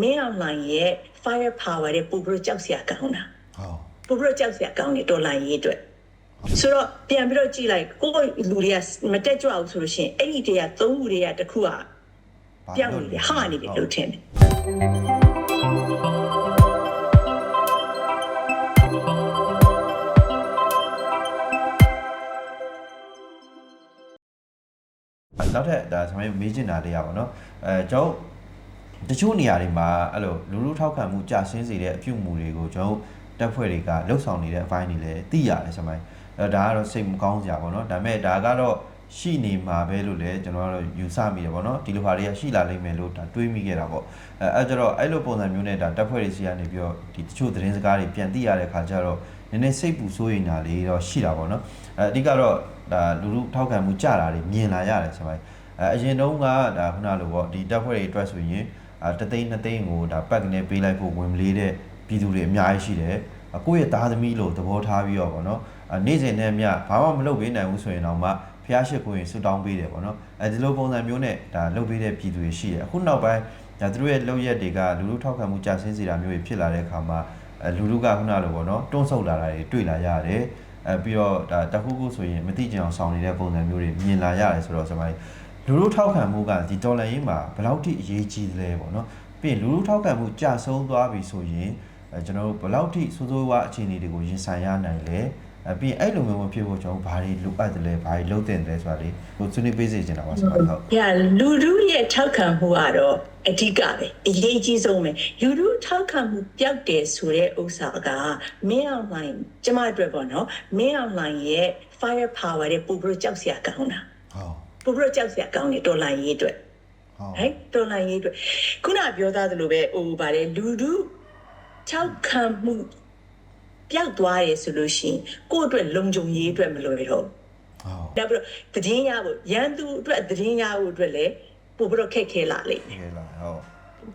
မင်းအောင်လှိုင်ရဲ့ fire power တဲ့ပူပြီးတော့ကြောက်စရာကောင်းတာဟောပူပြီးတော့ကြောက်စရာကောင်းတယ်တော်လှန်ရေးအတွက်ဆိုတော့ပြန်ပြီးတော့ကြည့်လိုက်ကိုယ့်လူတွေကမတက်ကြွအောင်ဆိုလို့ရှိရင်အဲ့ဒီတည်းကသုံးခုတည်းကတစ်ခုကပြောင်းနေတယ်ဟာနေတယ်လို့ထင်တယ်နောက်ထပ်ဒါကျွန်တော်မေးချင်တာလေးရပါတော့အဲကျွန်တော် တချို့နေရာတွေမှာအဲ့လိုလူလူထောက်ခံမှုကြာရှင်းစေတဲ့အပြုအမူတွေကိုကျွန်တော်တက်ဖွဲ့တွေကလှုပ်ဆောင်နေတဲ့အပိုင်းတွေလည်းသိရတယ်ကျွန်တော်အဲဒါကတော့စိတ်မကောင်းစရာပေါ့နော်ဒါပေမဲ့ဒါကတော့ရှိနေမှာပဲလို့လည်းကျွန်တော်ကတော့ယူဆမိတယ်ပေါ့နော်ဒီလိုဟာတွေကရှိလာလိမ့်မယ်လို့ဒါတွေးမိခဲ့တာပေါ့အဲအဲကြတော့အဲ့လိုပုံစံမျိုးနဲ့ဒါတက်ဖွဲ့တွေစီကနေပြီးတော့ဒီတချို့သတင်းစကားတွေပြန်သိရတဲ့ခါကျတော့နည်းနည်းစိတ်ပူစိုးရိမ်တာလေးတော့ရှိတာပေါ့နော်အဲအဓိကတော့ဒါလူလူထောက်ခံမှုကြာတာတွေမြင်လာရတယ်ကျွန်တော်အဲအရင်တုန်းကဒါခုနလိုပေါ့ဒီတက်ဖွဲ့တွေအတွက်ဆိုရင်အာ တသိန်းနှစ်သိန်းကိုဒါပတ်ကနေပေးလိုက်ဖို့ဝင်မလေးတဲ့ပြည်သူတွေအများကြီးရှိတယ်အကိုယ့်ရဲ့သားသမီးလို့သဘောထားပြီးတော့ဗောနော်အနေ့စဉ်နဲ့မြဘာမှမလုပ်ပေးနိုင်ဘူးဆိုရင်တော့မှဖျားရှိခိုးရင်ဆူတောင်းပေးတယ်ဗောနော်အဲဒီလိုပုံစံမျိုးနဲ့ဒါလုပ်ပေးတဲ့ပြည်သူတွေရှိတယ်အခုနောက်ပိုင်းဒါသူတို့ရဲ့လုပ်ရက်တွေကလူလူထောက်ခံမှုကြာဆင်းစေတာမျိုးတွေဖြစ်လာတဲ့အခါမှာအဲလူလူကခုနလိုဗောနော်တွန်းဆုတ်လာတာတွေတွေ့လာရတယ်အဲပြီးတော့ဒါတခုခုဆိုရင်မတိကျအောင်ဆောင်နေတဲ့ပုံစံမျိုးတွေမြင်လာရတယ်ဆိုတော့ကျွန်တော် လူလူထောက်ခံမှုကဒီဒေါ်လာရင်းမှာဘယ်လောက်ထိအရေးကြီးသလဲပေါ့နော်ပြီးရင်လူလူထောက်ခံမှုကျဆင်းသွားပြီဆိုရင်အဲကျွန်တော်တို့ဘယ်လောက်ထိစိုးစိုးဝါးအခြေအနေတွေကိုရင်ဆိုင်ရနိုင်လဲအဲပြီးရင်အဲ့လိုမျိုးမဖြစ်ဖို့ကျွန်တော်တို့ဘာတွေလိုအပ်တယ်လဲဘာတွေလုပ်တင်တယ်လဲဆိုတာလေးဟိုဆွေးနွေးပေးစေချင်တာပါဆရာဟုတ်။ညာလူလူရဲ့ထောက်ခံမှုကတော့အဓိကပဲအရေးကြီးဆုံးပဲလူလူထောက်ခံမှုပျောက်တယ်ဆိုတဲ့ဥစ္စာကမင်းအောင်လှိုင်ကျမအတွက်ပေါ့နော်မင်းအောင်လှိုင်ရဲ့ fire power တဲ့ပူပြီးတော့ကြောက်စရာကောင်းတာဟုတ် ပူပြီးတော့ကြောက်စရာကောင်းတယ်တော်လှန်ရေးအတွက်ဟုတ်ဟဲ့တော်လှန်ရေးအတွက်ခုနပြောသားသလိုပဲဟိုဗါတယ်လူလူထောက်ခံမှုပျောက်သွားတယ်ဆိုလို့ရှိရင်ကိုယ့်အတွက်လုံခြုံရေးအတွက်မလွယ်တော့ဘူးဟုတ်နောက်ပြီးတော့သတင်းရဖို့ရန်သူအတွက်သတင်းရဖို့အတွက်လည်းပို့ပြီးတော့ခက်ခဲလာလိမ့်မယ်ကဲလားဟုတ်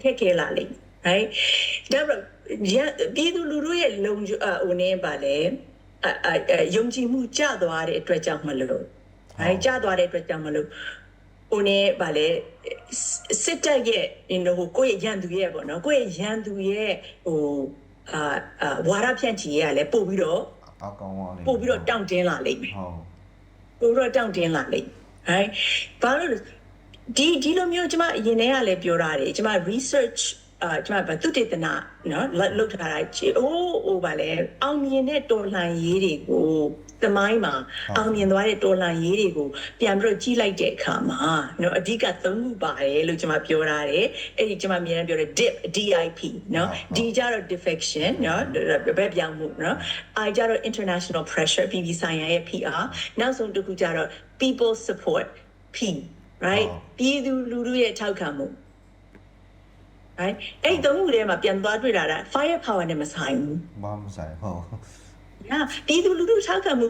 ခက်ခဲလာလိမ့်မယ် right ဒါပေမဲ့ရန်ပြည်သူလူထုရဲ့လုံခြုံအဟိုနေပါလေအအအယုံကြည်မှုကျသွားတဲ့အတွက်ကြောင့်မလို့ right ကျသွားတဲ့အတွက်ကြောင့်မလို့ဟိုနေပါလေစစ်တပ်ရဲ့ you know ကိုယ့်ရဲ့ရန်သူရဲ့ပေါ့နော်ကိုယ့်ရဲ့ရန်သူရဲ့ဟိုအာအာဝါရဖြန့်ချီရလည်းပို့ပြီးတော့အကောင်ပါလေးပို့ပြီးတော့တောင့်တင်းလာလိမ့်မယ်ဟုတ်ပိုတော့တောင့်တင်းလာလိမ့်ဟဲ့ဘာလို့လဲဒီဒီလိုမျိုးကျွန်မအရင်တည်းကလည်းပြောရတယ်ကျွန်မ research အာကျွန်မဗသုတေသနနော်လုပ်လုပ်ထားတာချီအိုးဟိုဗာလဲအောင်မြင်တဲ့တော်လှန်ရေးတွေကို သမိုင်းမှာအောင်မြင်သွားတဲ့တော်လှန်ရေးတွေကိုပြန်ပြီးတော့ကြီးလိုက်တဲ့အခါမှာနော်အဓိကသုံးခုပါတယ်လို့ကျွန်မပြောထားတယ်အဲ့ဒီကျွန်မအမြင်နဲ့ပြောတယ် dip DIP နော်ဒီကြတော့ defection နော်ဘယ်ပြောင်းမှုနော် I ကြတော့ international pressure ပြည်ပြည်ဆိုင်ရာရဲ့ PR နောက်ဆုံးတစ်ခုကြတော့ people support P right ပြည်သူလူထုရဲ့ထောက်ခံမှု right အဲ့ဒီသုံးခုထဲမှာပြန်သွားတွေ့တာက fire power နဲ့မဆိုင်ဘူးဘာမဆိုင်ဟုတ် ညာပြည်သူလူထုထောက်ခံမှု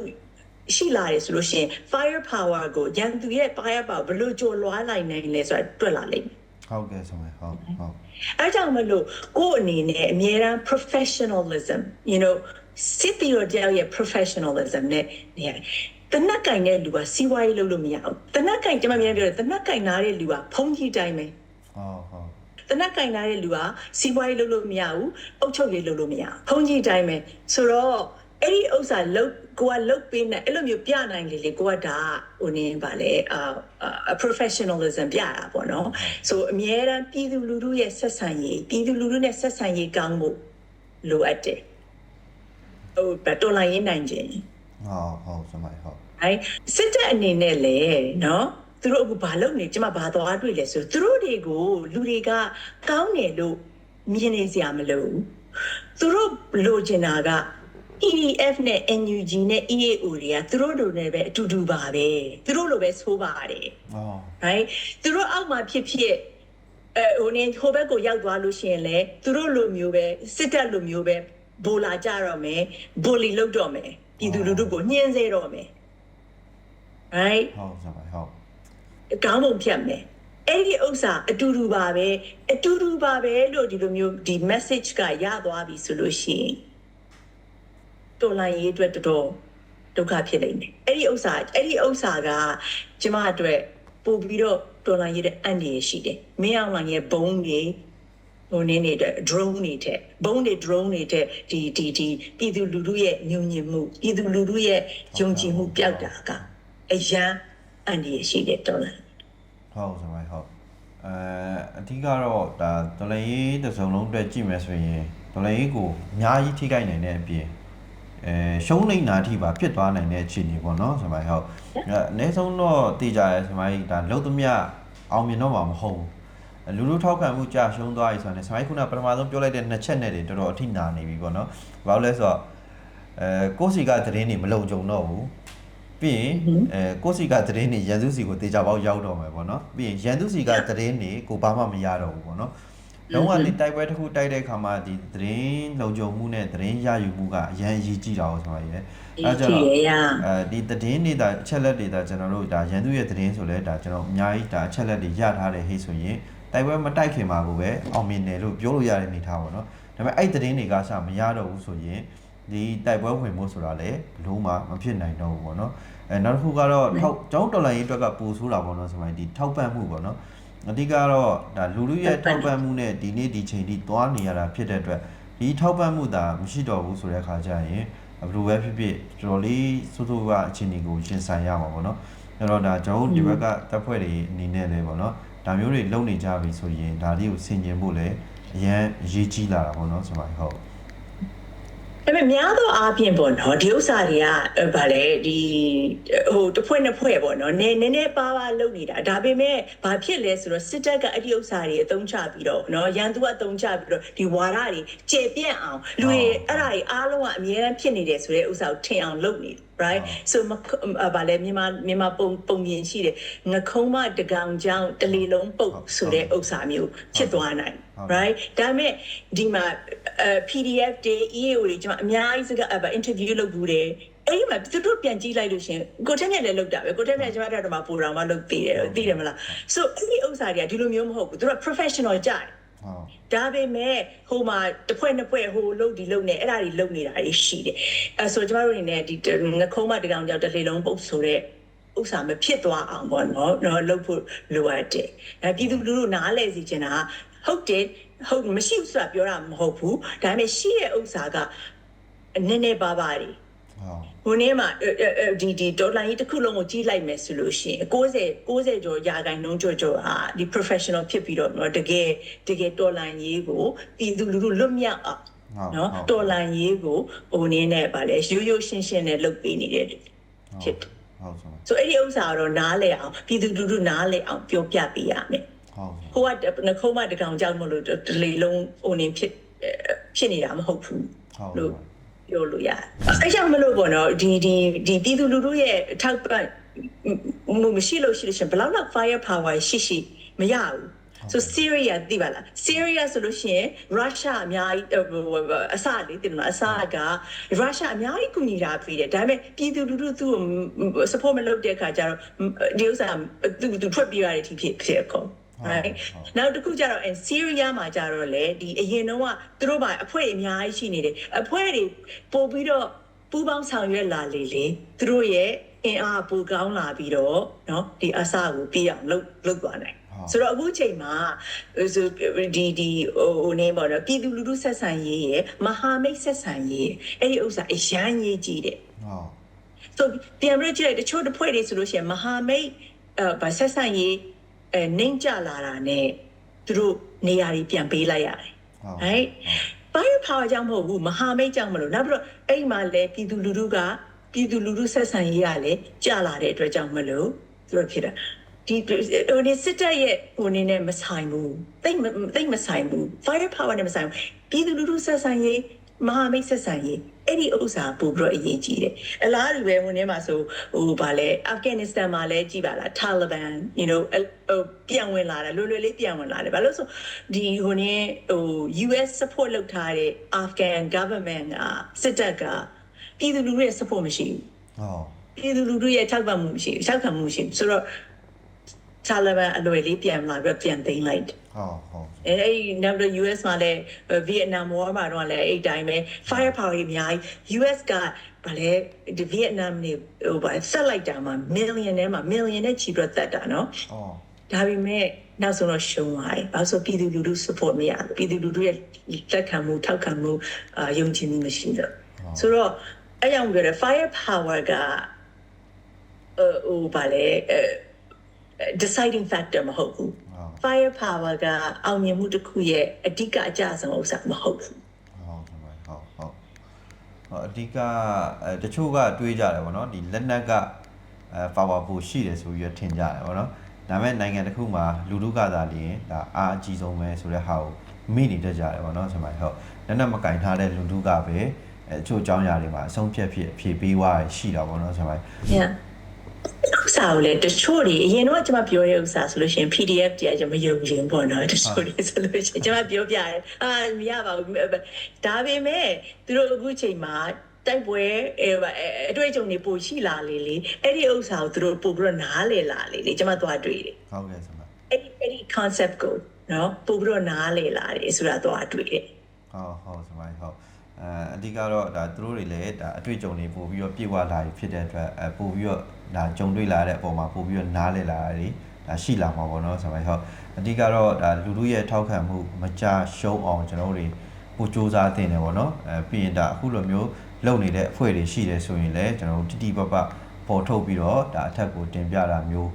ရှိလာတယ်ဆိုလို့ရှိရင် fire power ကိုရန်သူရဲ့ fire power ဘယ်လိုကြော်လွှားနိုင်နိုင်လဲဆိုတာတွေ့လာလိမ့်မယ်ဟုတ်ကဲ့ဆိုမယ်ဟုတ်ဟုတ်အဲကြောင့်မလို့ကိုယ့်အနေနဲ့အမြဲတမ်း professionalism you know စစ်တီရောကြောက်ရဲ့ professionalism နဲ့နေရတယ်တနက်ကင်တဲ့လူကစီးပွားရေးလုပ်လို့မရဘူးတနက်ကင်ကျွန်မမြန်ပြောတယ်တနက်ကင်နာတဲ့လူကဖုံးကြီးတိုင်းပဲဟုတ်ဟုတ်တနက်ကင်နာတဲ့လူကစီးပွားရေးလုပ်လို့မရဘူးအုပ်ချုပ်ရေးလုပ်လို့မရဘူးဖုံးကြီးတိုင်းပဲဆိုတော့ အဲ့ဒီဥစ္စာလုတ်ကိုကလုတ်ပေးနေအဲ့လိုမျိုးပြနိုင်လေလေကိုကဒါဟိုနေပါလေအာ professionalism ပြတာပေါ့နော်ဆိုအမြဲတမ်းပြည်သူလူထုရဲ့ဆက်ဆံရေးပြည်သူလူထုနဲ့ဆက်ဆံရေးကောင်းဖို့လိုအပ်တယ်ဟိုဘယ်တော်လိုင်းရေးနိုင်ခြင်းဟုတ်ဟုတ်ဆိုမယ်ဟုတ်အဲစစ်တပ်အနေနဲ့လေနော်သူတို့အခုဘာလုပ်နေကျမဘာသွားတွေ့လဲဆိုသူတို့တွေကိုလူတွေကကောင်းတယ်လို့မြင်နေစရာမလိုဘူးသူတို့လိုချင်တာက EDF နဲ့ NUG နဲ့ EAO တွေကသူတို့လိုနဲ့ပဲအတူတူပါပဲသူတို့လိုပဲဆိုးပါတယ်ဟုတ် right သူတို့အောက်မှာဖြစ်ဖြစ်အဲဟိုနေဟိုဘက်ကိုရောက်သွားလို့ရှိရင်လေသူတို့လိုမျိုးပဲစစ်တပ်လိုမျိုးပဲဘိုလာကြတော့မယ်ဘိုလီလုပ်တော့မယ်ပြည်သူလူထုကိုညှင်းဆဲတော့မယ် right ဟုတ်ဆိုမယ်ဟုတ်ကောင်းပုံဖြတ်မယ်အဲ့ဒီဥစ္စာအတူတူပါပဲအတူတူပါပဲလို့ဒီလိုမျိုးဒီ message ကရသွားပြီဆိုလို့ရှိရင် တော်လိုင်းရေးအတွက်တော်တော်ဒုက္ခဖြစ်နေတယ်အဲ့ဒီဥစ္စာအဲ့ဒီဥစ္စာကကျမအတွက်ပို့ပြီးတော့တော်လိုင်းရေးတဲ့အန်ဒီရရှိတယ်မင်းအောင်လိုင်းရဲ့ဘုံတွေဟိုနည်းနေတဲ့ drone နေတဲ့ဘုံတွေ drone နေတဲ့ဒီဒီဒီပြည်သူလူထုရဲ့ညုံညင်မှုပြည်သူလူထုရဲ့ယုံကြည်မှုပျောက်တာကအရန်အန်ဒီရရှိတဲ့တော်လားဟုတ်ဆမိုင်းဟုတ်အဲအဓိကတော့ဒါဒလရေးတစ်စုံလုံးအတွက်ကြည့်မယ်ဆိုရင်ဒလရေးကိုအများကြီးထိခိုက်နိုင်တဲ့အပြင် အဲရှုံးနေတာအထိပါဖြစ်သွားနိုင်တဲ့အခြေအနေပေါ့နော်ဆမိုင်းဟုတ်အဲအနည်းဆုံးတော့တည်ကြရဲဆမိုင်းဒါလုံးသမျှအောင်မြင်တော့မှာမဟုတ်ဘူးလူလူထောက်ခံမှုကြာရှုံးသွားပြီဆိုတော့ဆမိုင်းခုနပထမဆုံးပြောလိုက်တဲ့နှစ်ချက်နဲ့တွေတော်တော်အထိနာနေပြီပေါ့နော်ဘာလို့လဲဆိုတော့အဲကိုယ့်စီကသတင်းတွေမလုံခြုံတော့ဘူးပြီးရင်အဲကိုယ့်စီကသတင်းတွေရန်သူစီကိုတေချာပေါက်ရောက်တော့မယ်ပေါ့နော်ပြီးရင်ရန်သူစီကသတင်းတွေကိုဘာမှမရတော့ဘူးပေါ့နော် လုံးဝဒီတိုက်ပွဲတစ်ခုတိုက်တဲ့အခါမှာဒီသတင်းလုံခြုံမှုနဲ့သတင်းရယူမှုကအရန်အရေးကြီးတာကိုဆိုရရဲ့ဒီကြည့်ရရအဲဒီသတင်းတွေဒါအချက်လက်တွေဒါကျွန်တော်တို့ဒါရန်သူရဲ့သတင်းဆိုလဲဒါကျွန်တော်အများကြီးဒါအချက်လက်တွေရထားတယ်ဟေ့ဆိုရင်တိုက်ပွဲမတိုက်ခင်မှာကိုပဲအောင်မြင်တယ်လို့ပြောလို့ရတဲ့အနေထားပေါ့နော်ဒါပေမဲ့အဲ့သတင်းတွေကစမရတော့ဘူးဆိုရင်ဒီတိုက်ပွဲဝင်မှုဆိုတာလည်းဘလို့မှမဖြစ်နိုင်တော့ဘူးပေါ့နော်အဲနောက်တစ်ခုကတော့ထောက်ကျောင်းတော်လိုင်းရေးအတွက်ကပိုဆိုးတာပေါ့နော်ဆိုမှဒီထောက်ပံ့မှုပေါ့နော် အဓိကတော့ဒါလူလူရဲ့ထောက်ပံ့မှုနဲ့ဒီနေ့ဒီချိန်ထိသွားနေရတာဖြစ်တဲ့အတွက်ဒီထောက်ပံ့မှုဒါမရှိတော့ဘူးဆိုတဲ့အခါကျရင်ဘယ်လိုပဲဖြစ်ဖြစ်တော်တော်လေးစိုးစိုးကအခြေအနေကိုရှင်းဆိုင်ရမှာပေါ့နော်အဲ့တော့ဒါကျွန်တော်တို့ဒီဘက်ကတပ်ဖွဲ့တွေအနေနဲ့လည်းပေါ့နော်ဒါမျိုးတွေလုပ်နေကြပြီဆိုရင်ဒါလေးကိုဆင်ခြင်ဖို့လည်းအရန်အရေးကြီးလာတာပေါ့နော်ဆိုမှဟုတ် ဒါပေမဲ့များသောအားဖြင့်ပေါ့နော်ဒီဥစ္စာတွေကအဲ့ဗာလေဒီဟိုတစ်ဖွဲ့နှစ်ဖွဲ့ပေါ့နော်နည်းနည်းနည်းပါးပါးလုပ်နေတာဒါပေမဲ့ဘာဖြစ်လဲဆိုတော့စစ်တပ်ကအဲ့ဒီဥစ္စာတွေအသုံးချပြီးတော့နော်ရန်သူကအသုံးချပြီးတော့ဒီဝါဒတွေကျေပြန့်အောင်လူတွေအဲ့ဒါတွေအားလုံးကအများအားဖြစ်နေတယ်ဆိုတဲ့ဥစ္စာကိုထင်အောင်လုပ်နေတယ် right so မခအဗာလေမြန်မာမြန်မာပုံပုံမြင်ရှိတယ်ငခုံးမတကောင်ကြောင်တလီလုံးပုတ်ဆိုတဲ့ဥစ္စာမျိုးဖြစ်သွားနိုင် right ဒါပေမဲ့ဒီမှာအဲ PDF တွေ EAO တွေကျွန်မအများကြီးစကားအဗာ interview လုပ်ဘူးတယ်အဲ့ဒီမှာသူတို့ပြန်ကြည့်လိုက်လို့ရှင်ကိုထက်မြက်လည်းလုပ်တာပဲကိုထက်မြက်ကျွန်မတို့တော့မှပူတော်မှလုပ်သေးတယ်သိတယ်မလား so အဲ့ဒီဥစ္စာတွေကဒီလိုမျိုးမဟုတ်ဘူးသူတို့က professional ကြတယ်ဟုတ် ဒါပေမဲ့ဟိုမှာတစ်ဖွဲ့နှစ်ဖွဲ့ဟိုလုတ်ဒီလုတ်နေအဲ့ဒါတွေလုတ်နေတာတွေရှိတယ်အဲဆိုကျမတို့အနေနဲ့ဒီငခုံးမတကောင်ကြောင့်တစ်လေလုံးပုတ်ဆိုတဲ့ဥစ္စာမဖြစ်သွားအောင်ပေါ့နော်တော့လုတ်ဖို့လိုအပ်တယ်အဲပြည်သူလူထုနားလဲစီချင်တာကဟုတ်တယ်ဟုတ်မရှိဘူးဆိုတာပြောတာမဟုတ်ဘူးဒါပေမဲ့ရှိတဲ့ဥစ္စာကနည်းနည်းပါးပါးတွေ ဟုတ်ဟိုနေ့မှာအဲအဲအဲဒီဒီဒေါ်လာကြီးတစ်ခုလုံးကိုကြီးလိုက်မယ်ဆိုလို့ရှိရင်60 60ကျော်ရာခိုင်နှုန်းကျော်ကျော်ဟာဒီ professional ဖြစ်ပြီးတော့နော်တကယ်တကယ်ဒေါ်လာကြီးကိုပြည်သူလူထုလွတ်မြောက်အောင်ဟုတ်နော်ဒေါ်လာကြီးကိုဟိုနေ့နဲ့ဗာလဲရိုးရိုးရှင်းရှင်းနဲ့လုပ်ပေးနေတဲ့ဖြစ်တယ်ဟုတ်ဆိုဆိုအဲ့ဒီဥစ္စာကတော့နားလဲအောင်ပြည်သူလူထုနားလဲအောင်ပြောပြပေးရမယ်ဟုတ်ဟိုကနှခုံးမတကောင်ကြောက်မလို့တလေလုံးဟိုနေဖြစ်ဖြစ်နေတာမဟုတ်ဘူးဟုတ်လို့ ပြောလို့ရတယ်။အဲကြောင့်မလို့ပေါ့နော်ဒီဒီဒီပြည်သူလူထုရဲ့အထောက်ပံ့မှုမရှိလို့ရှိလို့ရှင်ဘယ်လောက်လောက် fire power ရှိရှိမရဘူး။ so Syria သိပါလား Syria ဆိုလို့ရှိရင် Russia အများကြီးအစလေးတင်မလားအစက Russia အများကြီးကူညီတာပြီးတယ်ဒါပေမဲ့ပြည်သူလူထုသူ့ကို support မလုပ်တဲ့အခါကျတော့ဒီဥစ္စာသူသူထွက်ပြေးရတယ်ဒီဖြစ်ဖြစ်ကုန် right နောက်တစ်ခုကျတော့ in Syria မှာကျတော့လေဒီအရင်တော့ကသူတို့ဘာအဖွဲ့တွေအများကြီးရှိနေတယ်အဖွဲ့တွေပို့ပြီးတော့ပူးပေါင်းဆောင်ရွက်လာလေလေသူတို့ရဲ့အင်အားပိုကောင်းလာပြီးတော့เนาะဒီအစကိုပြည့်အောင်လုပ်လုပ်သွားနိုင်ဆိုတော့အခုချိန်မှာဆိုဒီဒီဟိုဟိုနေပေါ့နော်ပြည်သူလူထုဆက်ဆံရေးရဲ့မဟာမိတ်ဆက်ဆံရေးအဲ့ဒီဥစ္စာအရန်ရေးကြည့်တယ် ဟုတ် ဆိုပြန်ပြီးကြည့်လိုက်တချို့တစ်ဖွဲ့တွေဆိုလို့ရှိရင်မဟာမိတ်အဲဗဆက်ဆန်ရေး အဲနှိမ့်ကြလာတာနဲ့သူတို့နေရာတွေပြန်ပေးလိုက်ရတယ်ဟုတ် right fire power ကြောင့်မဟုတ်ဘူးမဟာမိတ်ကြောင့်မလို့နောက်ပြီးတော့အဲ့ဒီမှာလဲပြည်သူလူထုကပြည်သူလူထုဆက်ဆံရေးကလည်းကြလာတဲ့အတွက်ကြောင့်မလို့သူတို့ဖြစ်တာဒီဟိုဒီစစ်တပ်ရဲ့ဟိုနေနဲ့မဆိုင်ဘူးတိတ်မတိတ်မဆိုင်ဘူး fire power နဲ့မဆိုင်ဘူးပြည်သူလူထုဆက်ဆံရေး မဟာမိတ်ဆက်ဆံရေးအဲ့ဒီဥစ္စာပို့ပြီးတော့အရေးကြီးတယ်အလားတူပဲဟိုနေမှာဆိုဟိုဗာလဲအာဖဂန်နစ္စတန်မှာလဲကြည်ပါလား Taliban you know ဟိုပြန်ဝင်လာတယ်လွယ်လွယ်လေးပြန်ဝင်လာတယ်ဘာလို့ဆိုဒီဟိုနေဟို US support လုပ်ထားတဲ့ Afghan government ကစစ်တပ်ကပြည်သူလူထုရဲ့ support မရှိဘူးဟုတ်ပြည်သူလူထုရဲ့ထောက်ပံ့မှုမရှိဘူးထောက်ခံမှုမရှိဘူးဆိုတော့ Taliban အလွယ်လေးပြန်လာပြီးပြန်သိမ်းလိုက်တယ်ဟုတ်ဟုတ်အဲအဲ့ဒီနောက်တော့ US မှာလည်းဗီယက်နမ်ဝါမှာတော့လည်းအဲ့ဒီတိုင်းပဲ fire power ကြီးအများကြီး US ကဗာလဲဒီဗီယက်နမ်နေဟိုဗာဆက်လိုက်တာမှာ million နဲ့မှာ million နဲ့ချီပြီးတော့တက်တာနော်အော်ဒါပေမဲ့နောက်ဆုံးတော့ရှုံးသွားတယ်ဘာလို့ဆိုပြည်သူလူထု support မရဘူးပြည်သူလူထုရဲ့လက်ခံမှုထောက်ခံမှုအာယုံကြည်မှုမရှိတော့ဆိုတော့အဲ့ကြောင့်ပြောတယ် fire power ကဟိုဟိုဗာလေအဲ deciding factor မဟုတ်ဘူးဟုတ် fire power ကအောင်မြင်မှုတစ်ခုရဲ့အဓိကအကျဆုံးဥစ္စာမဟုတ်ဘူးဟုတ်ကဲ့ပါဟုတ်ဟုတ်ဟောအဓိကအဲတချို့ကတွေးကြတယ်ဗောနော်ဒီလက်နက်ကအဲ powerful ရှိတယ်ဆိုပြီးတော့ထင်ကြတယ်ဗောနော်ဒါပေမဲ့နိုင်ငံတစ်ခုမှာလူထုကသာလျင်ဒါအားအကြီးဆုံးပဲဆိုတဲ့ဟာကိုမိနေတတ်ကြတယ်ဗောနော်ဆမိုင်ဟုတ်လက်နက်မကင်ထားတဲ့လူထုကပဲအဲအချို့အကြောင်းအရာတွေမှာအဆုံးဖြတ်ဖြစ်အဖြေပေးသွားရရှိတာဗောနော်ဆမိုင် Yeah ဥစ္စာကိုလေတချို့တွေအရင်တော့ကျွန်မပြောတဲ့ဥစ္စာဆိုလို့ရှိရင် PDF တရားကျွန်မယုံရင်ပေါ့နော်တချို့တွေဆိုလို့ရှိရင်ကျွန်မပြောပြတယ်အာမရပါဘူးဒါပေမဲ့သူတို့အခုချိန်မှာတိုက်ပွဲအဲအတွေ့အကြုံတွေပိုရှိလာလေလေအဲ့ဒီဥစ္စာကိုသူတို့ပို့ပြီးတော့နားလေလာလေလေကျွန်မသွားတွေ့တယ်ဟုတ်ကဲ့ဆမိုင်အဲ့ဒီအဲ့ဒီ concept ကိုနော်ပို့ပြီးတော့နားလေလာတယ်ဆိုတာသွားတွေ့တယ်ဟုတ်ဟုတ်ဆမိုင်ဟုတ် အဲအဓိကတော့ဒါသူတို့တွေလည်းဒါအတွေ့အကြုံတွေပို့ပြီးတော့ပြေဝလာပြီဖြစ်တဲ့အတွက်အဲပို့ပြီးတော့ဒါကြုံတွေ့လာတဲ့အပေါ်မှာပို့ပြီးတော့နားလည်လာတာတွေဒါရှိလာမှာပေါ့နော်ဆမိုင်ဟုတ်အဓိကတော့ဒါလူလူရဲ့ထောက်ခံမှုမကြရှုံးအောင်ကျွန်တော်တို့တွေပိုစ조사တင်တယ်ပေါ့နော်အဲပြီးရင်ဒါအခုလိုမျိုးလုပ်နေတဲ့အဖွဲ့တွေရှိတယ်ဆိုရင်လည်းကျွန်တော်တို့တိတိပပပေါ်ထုတ်ပြီးတော့ဒါအထက်ကိုတင်ပြတာမျိုး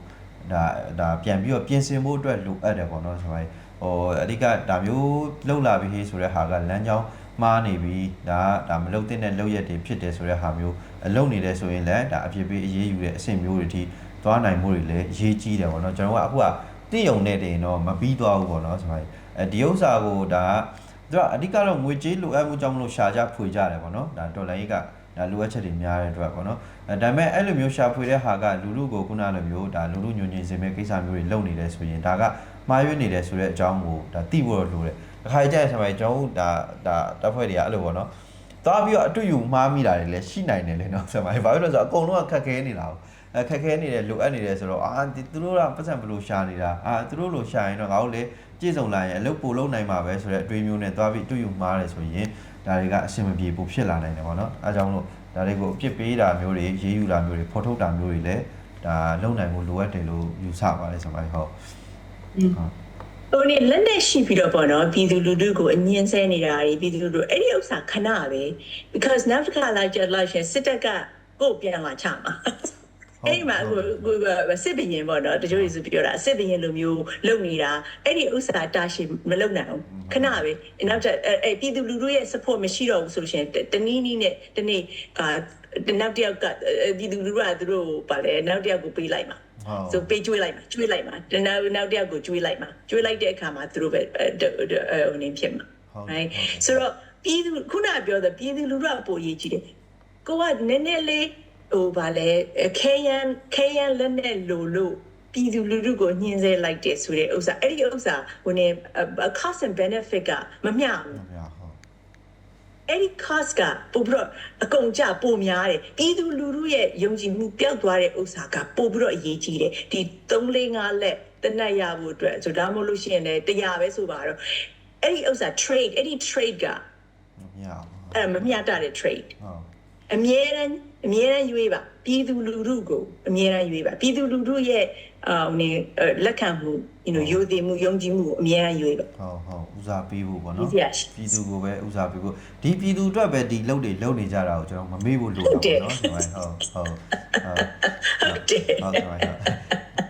ဒါဒါပြန်ပြီးတော့ပြင်ဆင်ဖို့အတွက်လိုအပ်တယ်ပေါ့နော်ဆမိုင်ဟိုအဓိကဒါမျိုးလှုပ်လာပြီဟေးဆိုတဲ့ဟာကလမ်းကြောင်း မှားနေပြီဒါကဒါမလှုပ်တဲ့လှုပ်ရက်တွေဖြစ်တယ်ဆိုတဲ့ဟာမျိုးအလုပ်နေတယ်ဆိုရင်လည်းဒါအဖြစ်ပေးအရေးယူတဲ့အဆင့်မျိုးတွေထိသွားနိုင်မှုတွေလည်းအရေးကြီးတယ်ပေါ့နော်ကျွန်တော်ကအခုကတင့်ယုံနဲ့တင်တော့မပြီးသွားဘူးပေါ့နော်ဆိုတော့အဲဒီဥစ္စာကိုဒါသူကအဓိကတော့ငွေကြေးလိုအပ်မှုကြောင့်မလို့ရှာကြဖွေကြတယ်ပေါ့နော်ဒါဒေါ်လာကြီးကဒါလိုအပ်ချက်တွေများတဲ့အတွက်ပေါ့နော်အဲဒါပေမဲ့အဲ့လိုမျိုးရှာဖွေတဲ့ဟာကလူလူကိုခုနလိုမျိုးဒါလူလူညွန်ညင်စင်မဲ့ကိစ္စမျိုးတွေလုပ်နေတယ်ဆိုရင်ဒါကမှားရွေးနေတယ်ဆိုတဲ့အကြောင်းကိုဒါသိဖို့တော့လိုတယ် အခါကျရင်ဆက်မယ်ကျွန်တော်တို့ဒါဒါတပ်ဖွဲ့တွေကအဲ့လိုပေါ့နော်သွားပြီးတော့အတူယူမှားမိတာတွေလည်းရှိနိုင်တယ်လေနော်ဆက်မယ်ဘာလို့လဲဆိုတော့အကုန်လုံးကခက်ခဲနေတာကိုအခက်ခဲနေတယ်လိုအပ်နေတယ်ဆိုတော့အာဒီသူတို့ကပတ်စံဘယ်လိုရှာနေတာအာသူတို့လိုရှာရင်တော့ငါတို့လည်းကြည့်စုံလာရင်အလုပ်ပိုလုပ်နိုင်မှာပဲဆိုတဲ့အတွေးမျိုးနဲ့သွားပြီးအတူယူမှားတယ်ဆိုရင်ဒါတွေကအဆင်မပြေဘူးဖြစ်လာနိုင်တယ်ပေါ့နော်အဲကြောင့်လို့ဒါတွေကိုအပြစ်ပေးတာမျိုးတွေရေးယူတာမျိုးတွေဖော်ထုတ်တာမျိုးတွေလည်းဒါလုံနိုင်မှုလိုအပ်တယ်လို့ယူဆပါတယ်ဆိုမှဟုတ်ဟုတ် ဟိုနေလက်နဲ့ရှိပြီးတော့ပေါ့နော်ပြည်သူလူထုကိုအငင်းဆဲနေတာတွေပြည်သူလူထုအဲ့ဒီဥစ္စာခဏပဲ because နောက်တစ်ခါလာကြလို့ရှရင်စစ်တပ်ကကိုယ်ပြန်လာချမှာအဲ့ဒီမှာကိုကိုစစ်ဘရင်ပေါ့နော်တချို့တွေဆိုပြောတာစစ်ဘရင်လိုမျိုးလုပ်နေတာအဲ့ဒီဥစ္စာတာရှိမလုပ်နိုင်ဘူးခဏပဲနောက်တစ်အဲ့ပြည်သူလူထုရဲ့ support မရှိတော့ဘူးဆိုလို့ရှရင်တနည်းနည်းနဲ့တနေ့အာနောက်တစ်ယောက်ကပြည်သူလူထုကသူတို့ဗာလဲနောက်တစ်ယောက်ကိုပေးလိုက်မှာဟုတ် ဆိုပေးကျွေးလိုက်မှာကျွေးလိုက်မှာတနောက်နောက်တစ်ယောက်ကိုကျွေးလိုက်မှာကျွေးလိုက်တဲ့အခါမှာသူတို့ပဲအဲဟိုနေဖြစ်မှာဟုတ် right ဆိုတော့ပြည်သူခုနပြောတဲ့ပြည်သူလူထုကပိုရေးကြည့်တယ်ကိုကနည်းနည်းလေးဟိုဗာလဲခဲယန်ခဲယန်လက်နဲ့လိုလို့ပြည်သူလူထုကိုညှင်းဆဲလိုက်တယ်ဆိုတဲ့ဥစ္စာအဲ့ဒီဥစ္စာဟိုနေ cost and benefit ကမမျှဘူးဟုတ်ဟုတ် အဲ့ဒီ cost ကပို့ပြီးတော့အကုန်ကြပိုများတယ်ပြည်သူလူထုရဲ့ယုံကြည်မှုပျောက်သွားတဲ့ဥစ္စာကပို့ပြီးတော့အရေးကြီးတယ်ဒီ3 4 5လက်တနက်ရဖို့အတွက်ဆိုဒါမှမဟုတ်လို့ရှိရင်လည်းတရားပဲဆိုပါတော့အဲ့ဒီဥစ္စာ trade အဲ့ဒီ trade ကမရဘူးအဲ့ဒါမမျှတတဲ့ trade ဟုတ် အမြဲတမ်းအမြဲတမ်းရွေးပါပြည်သူလူထုကိုအမြဲတမ်းရွေးပါပြည်သူလူထုရဲ့အာဟိုနေလက်ခံမှု you know ယိုသေးမှုယုံကြည်မှုကိုအမြဲတမ်းရွေးပါဟုတ်ဟုတ်ဦးစားပေးဖို့ပေါ့ဒီနော်စရာရှိပြည်သူကိုပဲဦးစားပေးဖို့ဒီပြည်သူအတွက်ပဲဒီလုပ်တွေလုပ်နေကြတာကိုကျွန်တော်မမေ့ဖို့လိုတာပေါ့နော်ဆိုတော့ဟုတ်ဟုတ်ဟုတ်ဟုတ်တယ်ဟုတ်ကဲ့ပါဟုတ်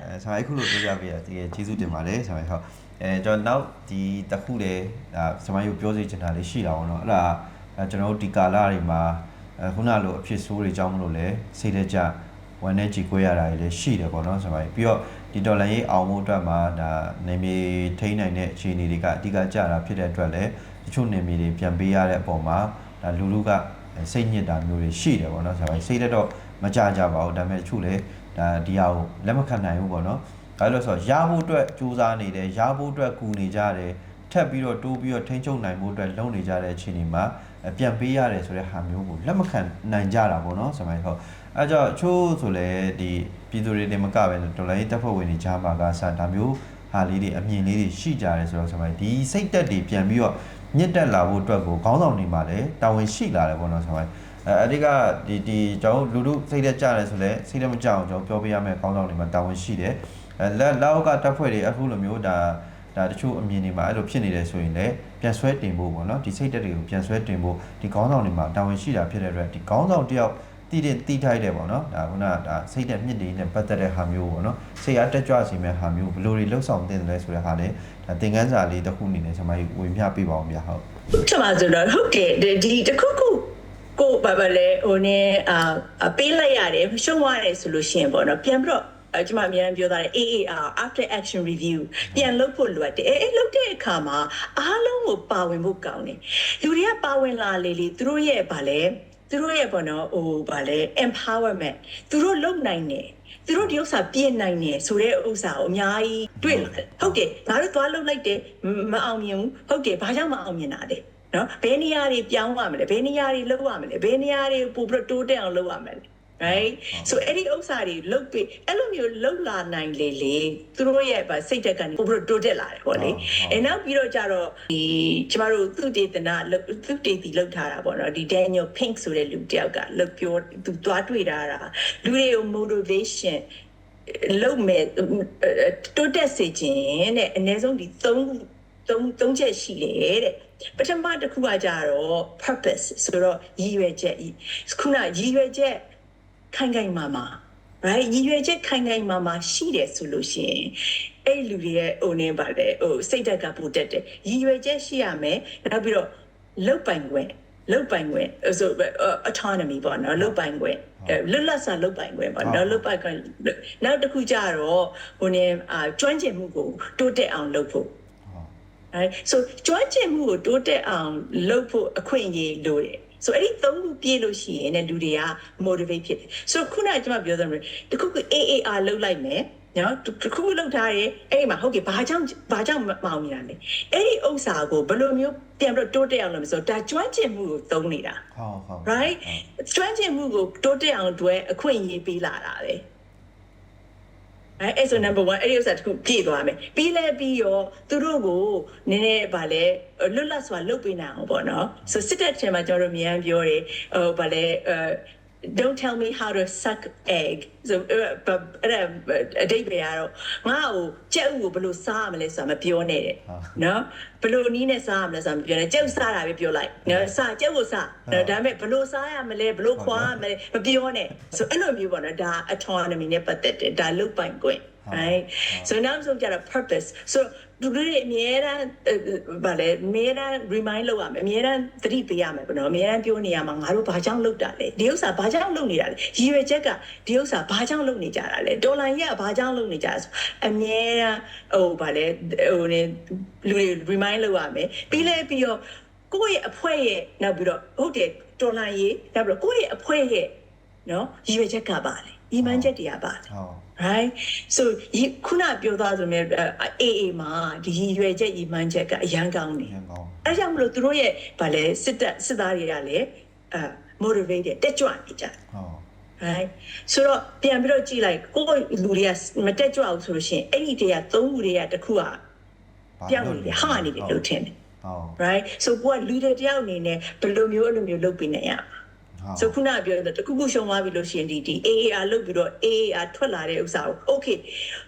အဲဆိုတော့အခုလိုပြောပြပေးရတကယ်ကျေးဇူးတင်ပါတယ်ဆိုတော့ဟုတ်အဲကျွန်တော်နောက်ဒီတစ်ခုလေဒါစမိုင်းကိုပြောစီချင်တာလေးရှိတာပေါ့နော်အဲ့ဒါအဲကျွန်တော်တို့ဒီကာလတွေမှာ အဲခုနလိုအဖြစ်ဆိုးတွေကြောင်းမလို့လဲစိတ်လက်ကြဝမ်းနဲ့ကြည်ခွဲရတာတွေလည်းရှိတယ်ပေါ့နော်ဆိုတော့ပြီးတော့ဒီဒေါ်လာရေးအောင်မှုအတွက်မှာဒါနေမီထိန်းနိုင်တဲ့အခြေအနေတွေကအဓိကကြတာဖြစ်တဲ့အတွက်လည်းတချို့နေမီတွေပြန်ပေးရတဲ့အပေါ်မှာဒါလူလူကစိတ်ညစ်တာမျိုးတွေရှိတယ်ပေါ့နော်ဆိုတော့စိတ်လက်တော့မကြကြပါဘူးဒါပေမဲ့တချို့လည်းဒါဒီဟာကိုလက်မခံနိုင်ဘူးပေါ့နော်။ဒါလို့ဆိုတော့ရဖို့အတွက်စူးစမ်းနေတယ်ရဖို့အတွက်ကူနေကြတယ်ထပ်ပြီးတော့တိုးပြီးတော့ထိန်းချုပ်နိုင်ဖို့အတွက်လုပ်နေကြတဲ့အခြေအနေမှာအ ပြန်ပေးရတယ်ဆိုတဲ့ဟာမျိုးကိုလက်မခံနိုင်ကြတာပေါ့နော်စမိုင်းဟုတ်အဲကြောင့်အချို့ဆိုလေဒီပြည်သူတွေတင်မကပဲဒေါ်လာရေးတပ်ဖွဲ့ဝင်တွေကြားမှာကစဒါမျိုးဟာလေးတွေအမြင်လေးတွေရှိကြတယ်ဆိုတော့စမိုင်းဒီစိတ်တက်တွေပြန်ပြီးတော့ညစ်တက်လာဖို့အတွက်ကိုခေါင်းဆောင်တွေမှာလည်းတာဝန်ရှိလာတယ်ပေါ့နော်စမိုင်းအဲအဓိကဒီဒီကျွန်တော်တို့လူလူစိတ်သက်ကြတယ်ဆိုလဲစိတ်သက်မကြအောင်ကျွန်တော်ပြောပြရမယ်ကောင်းဆောင်တွေမှာတာဝန်ရှိတယ်အဲလက်လောက်ကတပ်ဖွဲ့တွေအခုလိုမျိုးဒါ ဒါတချို့အမြင်တွေမှာအဲ့လိုဖြစ်နေတယ်ဆိုရင်လည်းပြန်ဆွဲတင်ဖို့ပေါ့နော်ဒီစိတ်တက်တွေကိုပြန်ဆွဲတင်ဖို့ဒီခေါင်းဆောင်တွေမှာတာဝန်ရှိတာဖြစ်တဲ့အတွက်ဒီခေါင်းဆောင်တယောက်တည်တဲ့တည်ထိုက်တယ်ပေါ့နော်ဒါခုနကဒါစိတ်တက်မြင့်တွေနဲ့ပတ်သက်တဲ့ဟာမျိုးပေါ့နော်စိတ်အားတက်ကြွစေမဲ့ဟာမျိုးဘယ်လိုတွေလှုပ်ဆောင်တင်တယ်လဲဆိုတဲ့ဟာလည်းဒါသင်ခန်းစာလေးတစ်ခုအနေနဲ့ကျွန်မကြီးဝင်ပြပေးပါအောင်ဗျာဟုတ်ကျွန်မဆိုတော့ဟုတ်တယ်ဒီဒီတစ်ခုခုကိုဘာဘာလဲဟိုနေအာအပေးလိုက်ရတယ်ရှုံးသွားတယ်ဆိုလို့ရှိရင်ပေါ့နော်ပြန်ပြီးတော့ အဲကျွန်မအများကြီးပြောတာလေ AAR after action review ပြန်လုပ်ဖို့လိုအပ်တယ်အဲအဲလုပ်တဲ့အခါမှာအားလုံးကိုပါဝင်ဖို့ကောင်းတယ်လူတွေကပါဝင်လာလေလေသူတို့ရဲ့ဗာလဲသူတို့ရဲ့ပေါ့နော်ဟိုဗာလဲ empowerment သူတို့လုပ်နိုင်တယ်သူတို့ဒီဥစ္စာပြင်နိုင်တယ်ဆိုတဲ့ဥစ္စာကိုအများကြီးတွေ့လာတယ်ဟုတ်တယ်ငါတို့သွားလုပ်လိုက်တယ်မမအောင်မြင်ဘူးဟုတ်တယ်ဘာကြောင့်မအောင်မြင်တာလဲနော်ဘယ်နေရာတွေပြောင်းရမလဲဘယ်နေရာတွေလုပ်ရမလဲဘယ်နေရာတွေပို့ပြီးတော့တိုးတက်အောင်လုပ်ရမလဲ right so အဲ့ဒီဥစ္စာတွေလုတ်ပြီးအဲ့လိုမျိုးလုတ်လာနိုင်လေလေသူတို့ရဲ့ဗာစိတ်တက်ကနေပို့ပြီးတော့တိုးတက်လာတယ်ပေါ့လေဟုတ်ဟုတ်အဲနောက်ပြီးတော့ကြတော့ဒီကျမတို့သူတေသနာလုပ်သူတေတီလုတ်ထားတာပေါ့နော်ဒီ Daniel Pink ဆိုတဲ့လူတစ်ယောက်ကလုတ်ပြောသူသွားတွေ့တာတာလူတွေကို motivation လုံမဲ့တိုးတက်စေခြင်းတဲ့အနည်းဆုံးဒီ3 3 3ချက်ရှိတယ်တဲ့ပထမတစ်ခုကကြတော့ purpose ဆိုတော့ရည်ရွယ်ချက်ဤခုနရည်ရွယ်ချက် ခိုင်ခိုင်မာမာ right ရည်ရွယ်ချက်ခိုင်ခိုင်မာမာရှိတယ်ဆိုလို့ရှိရင်အဲ့လူတွေရဲ့ဟိုနေပါလေဟိုစိတ်ဓာတ်ကပိုတက်တယ်ရည်ရွယ်ချက်ရှိရမယ်နောက်ပြီးတော့လုတ်ပိုင်ခွင့်လုတ်ပိုင်ခွင့်ဆို autonomy ပေါ့နော်လုတ်ပိုင်ခွင့်အဲလွတ်လပ်စွာလုတ်ပိုင်ခွင့်ပေါ့နော်လုတ်ပိုင်ခွင့်နောက်တစ်ခုကြတော့ဟိုနေအာကျွမ်းကျင်မှုကိုတိုးတက်အောင်လုပ်ဖို့အဲ so ကျွမ်းကျင်မှုကိုတိုးတက်အောင်လုပ်ဖို့အခွင့်အရေးလိုတယ် so အဲ့ဒီသုံးခုပြည့်လို့ရှိရင်လည်းလူတွေက motivate ဖြစ်တယ် so ခုနကကျွန်မပြောသလိုတခုခု AAR လုပ်လိုက်မယ်နော်တခုခုလုပ်ထားရဲအဲ့ဒီမှာဟုတ်ကဲ့ဘာကြောင့်ဘာကြောင့်မအောင်မြင်တာလဲအဲ့ဒီဥစ္စာကိုဘယ်လိုမျိုးပြန်ပြီးတော့တိုးတက်အောင်လုပ်မလဲဆိုတော့ဒါကျွမ်းကျင်မှုကိုသုံးနေတာဟုတ်ဟုတ် right ကျွမ်းကျင်မှုကိုတိုးတက်အောင်အတွက်အခွင့်အရေးပေးလာတာပဲ အဲအဲ့ဆို number 1အဲ့ဒီဥစ္စာတစ်ခုပြည့်သွားမယ်ပြီးလဲပြီးရောသူတို့ကိုနည်းနည်းဗာလဲလွတ်လပ်စွာလုပ်ပေးနိုင်အောင်ပေါ့နော်ဆိုစစ်တဲ့ထဲမှာကျွန်တော်တို့မြန်ပြောတယ်ဟိုဗာလဲအဲ don't tell me how to suck egg so အဲ့ဒါအတိတ်ပဲရတော့ငါ့ကိုကြက်ဥကိုဘယ်လိုစားရမလဲဆိုတာမပြောနဲ့တဲ့နော်ဘယ်လိုနီးနဲ့စားရမလဲဆိုတာမပြောနဲ့ကြက်ဥစားတာပဲပြောလိုက်နော်စားကြက်ဥစားနော်ဒါပေမဲ့ဘယ်လိုစားရမလဲဘယ်လိုခွာရမလဲမပြောနဲ့ဆိုအဲ့လိုမျိုးပေါ့နော်ဒါ autonomy နဲ့ပတ်သက်တယ်ဒါလုတ်ပိုင်ခွင့် right so now ဆိုကြတော့ purpose so သူတို့တွေအများအားဗာလဲအများအား remind လုပ်ရမယ်အများအားသတိပေးရမယ်ပေါ့နော်အများအားပြောနေရမှာငါတို့ဘာကြောင့်လုပ်တာလဲဒီဥစ္စာဘာကြောင့်လုပ်နေတာလဲရည်ရွယ်ချက်ကဒီဥစ္စာဘာကြောင့်လုပ်နေကြတာလဲဒေါ်လာကြီးကဘာကြောင့်လုပ်နေကြတာဆိုအများအားဟိုဗာလဲဟိုနေလူတွေ remind လုပ်ရမယ်ပြီးလဲပြီးတော့ကိုယ့်ရဲ့အဖွဲရဲ့နောက်ပြီးတော့ဟုတ်တယ်ဒေါ်လာကြီးနောက်ပြီးတော့ကိုယ့်ရဲ့အဖွဲရဲ့နော်ရည်ရွယ်ချက်ကပါလေ ညီမချက်တွေကပါလေဟုတ် right so ဒီခုနပြောသွားဆိုမြဲ AA မှာဒီရည်ရွယ်ချက်ရည်မှန်းချက်ကအရန်ကောင်းတယ်ရန်ကောင်းအဲကြောင့်မလို့သူတို့ရဲ့ဗာလဲစစ်တပ်စစ်သားတွေကလည်းအဲ motivated တက်ကြွနေကြတယ် ဟုတ် right ဆိုတော့ပြန်ပြီးတော့ကြည့်လိုက်ကိုယ့်လူတွေကမတက်ကြွဘူးဆိုလို့ရှိရင်အဲ့ဒီတည်းကသုံးခုတည်းကတစ်ခုကပြောင်းနေတယ်ဟာနေတယ်လို့ထင်တယ် ဟုတ် right so ကိုကလူတွေတယောက်အနေနဲ့ဘယ်လိုမျိုးအဲ့လိုမျိုးလုပ်ပြီးနေရမှာဟုတ် ဆိုခုနကပြောတဲ့တခုခုရှုံသွားပြီလို့ရှိရင်ဒီဒီ AAR လုတ်ပြီးတော့ AAR ထွက်လာတဲ့ဥစ္စာကို okay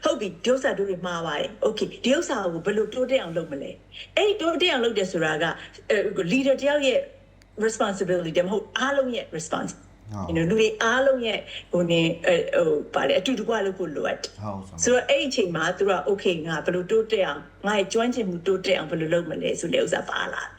ဟုတ်ပြီဒီဥစ္စာတို့တွေမှားပါတယ် okay ဒီဥစ္စာကိုဘယ်လိုတိုးတက်အောင်လုပ်မလဲအဲ့ဒီတိုးတက်အောင်လုပ်တယ်ဆိုတာကအဲ leader တယောက်ရဲ့ responsibility တည်းမဟုတ်အားလုံးရဲ့ response ဟုတ် you know လူတွေအားလုံးရဲ့ဟိုနေအဲဟိုဗာလေအတူတကွလုပ်ဖို့လိုအပ်တယ်ဟုတ်ဆိုဆိုတော့အဲ့ဒီအချိန်မှာသူက okay ငါဘယ်လိုတိုးတက်အောင်ငါရဲ့ကျွမ်းကျင်မှုတိုးတက်အောင်ဘယ်လိုလုပ်မလဲဆိုတဲ့ဥစ္စာပါလာတယ်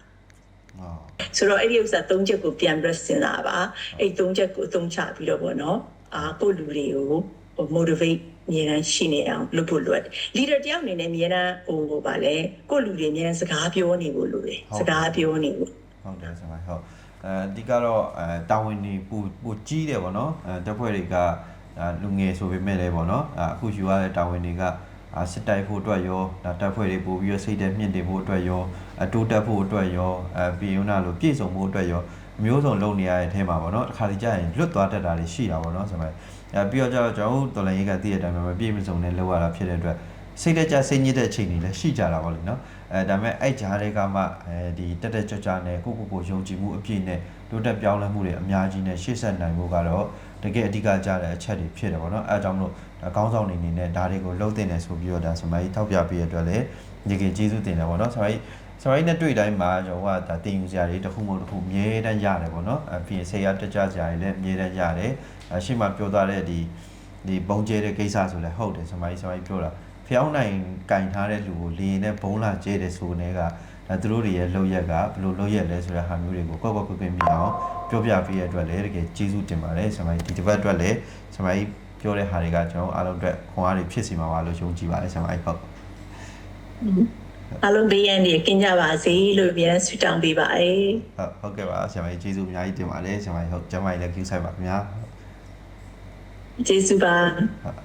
ဟုတ် ဆိုတော့အဲ့ဒီဥစ္စာ၃ချက်ကိုပြန်ပြီးတော့စဉ်းစားပါအဲ့၃ချက်ကိုအသုံးချပြီးတော့ပေါ့နော်အာကိုယ့်လူတွေကိုဟို motivate အမြဲတမ်းရှိနေအောင်လုပ်ဖို့လိုတယ် leader တယောက်အနေနဲ့အမြဲတမ်းဟိုဟိုပါလေကိုယ့်လူတွေအမြဲတမ်းစကားပြောနေဖို့လိုတယ်စကားပြောနေဖို့ဟုတ်တယ်ဆိုပါဟုတ်အဲအဓိကတော့အဲတာဝန်တွေပူပူကြီးတယ်ဗောနော်အဲတပ်ဖွဲ့တွေကအာလူငယ်ဆိုပေမဲ့လည်းဗောနော်အာအခုယူရတဲ့တာဝန်တွေကအာ စစ်တိုက်ဖို့အတွက်ရောဒါတပ်ဖွဲ့တွေပို့ပြီးတော့စိတ်တက်မြင့်တင်ဖို့အတွက်ရောအတိုးတက်ဖို့အတွက်ရောအဲပြည်ယုံနာလို့ပြည့်စုံဖို့အတွက်ရောအမျိုးစုံလုပ်နေရတဲ့အထဲမှာဗောနော်တစ်ခါတလေကြာရင်လွတ်သွားတတ်တာတွေရှိတာဗောနော်ဆိုမှအဲပြီးတော့ကျတော့ကျွန်တော်တို့တော်လိုင်းရေးကတည့်တဲ့အတိုင်းပဲမပြည့်မစုံနဲ့လောက်ရတာဖြစ်တဲ့အတွက်စိတ်လက်ကြစိတ်ညစ်တဲ့အချိန်တွေလည်းရှိကြတာပေါ့လေနော်အဲဒါပေမဲ့အဲ့ဂျားတွေကမှအဲဒီတက်တက်ကြွကြွနဲ့ကိုကိုကိုယုံကြည်မှုအပြည့်နဲ့တိုးတက်ပြောင်းလဲမှုတွေအများကြီးနဲ့ရှေ့ဆက်နိုင်ဖို့ကတော့တကယ်အဓိကကြတဲ့အချက်တွေဖြစ်တယ်ပေါ့နော်အဲအကြောင်းမလို့အ ကောင်းဆောင်နေနေနဲ့ဒါတွေကိုလှုပ်တင်တယ်ဆိုပြီးတော့ဒါစမိုင်းထောက်ပြပေးရတဲ့အတွက်လည်းဒီကကျေးဇူးတင်တယ်ပေါ့နော်စမိုင်းစမိုင်းနဲ့တွေ့တိုင်းမှာကျွန်တော်ကဒါတင်ယူစရာတွေတစ်ခုမဟုတ်တစ်ခုအမြဲတမ်းရတယ်ပေါ့နော်အပြင်ဆေးရတက်ကြစရာတွေလည်းအမြဲတမ်းရတယ်အရှိမှပြောသွားတဲ့ဒီဒီဘုံကျဲတဲ့ကိစ္စဆိုလဲဟုတ်တယ်စမိုင်းစမိုင်းပြောတာဖျောင်းနိုင်ကင်ထားတဲ့လူကိုလေရင်နဲ့ဘုံလာကျဲတယ်ဆိုနေကဒါသူတို့တွေရဲ့လောက်ရက်ကဘယ်လိုလောက်ရက်လဲဆိုတဲ့ဟာမျိုးတွေကိုကောက်ကောက်ကွက်ကွက်မြင်အောင်ပြောပြပေးရတဲ့အတွက်လည်းတကယ်ကျေးဇူးတင်ပါတယ်စမိုင်းဒီတစ်ပတ်အတွက်လည်းစမိုင်း ပြောတဲ့ဟာတွေကကျွန်တော်အားလုံးအတွက်ခွန်အားတွေဖြစ်စီမှာပါလို့ယုံကြည်ပါတယ်စမိုင်းဟုတ်အားလုံးဘေးရန်တွေကင်းကြပါစေလို့ပြန်ဆုတောင်းပေးပါအေးဟုတ်ဟုတ်ကဲ့ပါဆရာမကြီးကျေးဇူးအများကြီးတင်ပါတယ်ဆရာမကြီးဟုတ်ကျမကြီးလည်း queue ဆိုင်ပါခင်ဗျာကျေးဇူးပါဟုတ်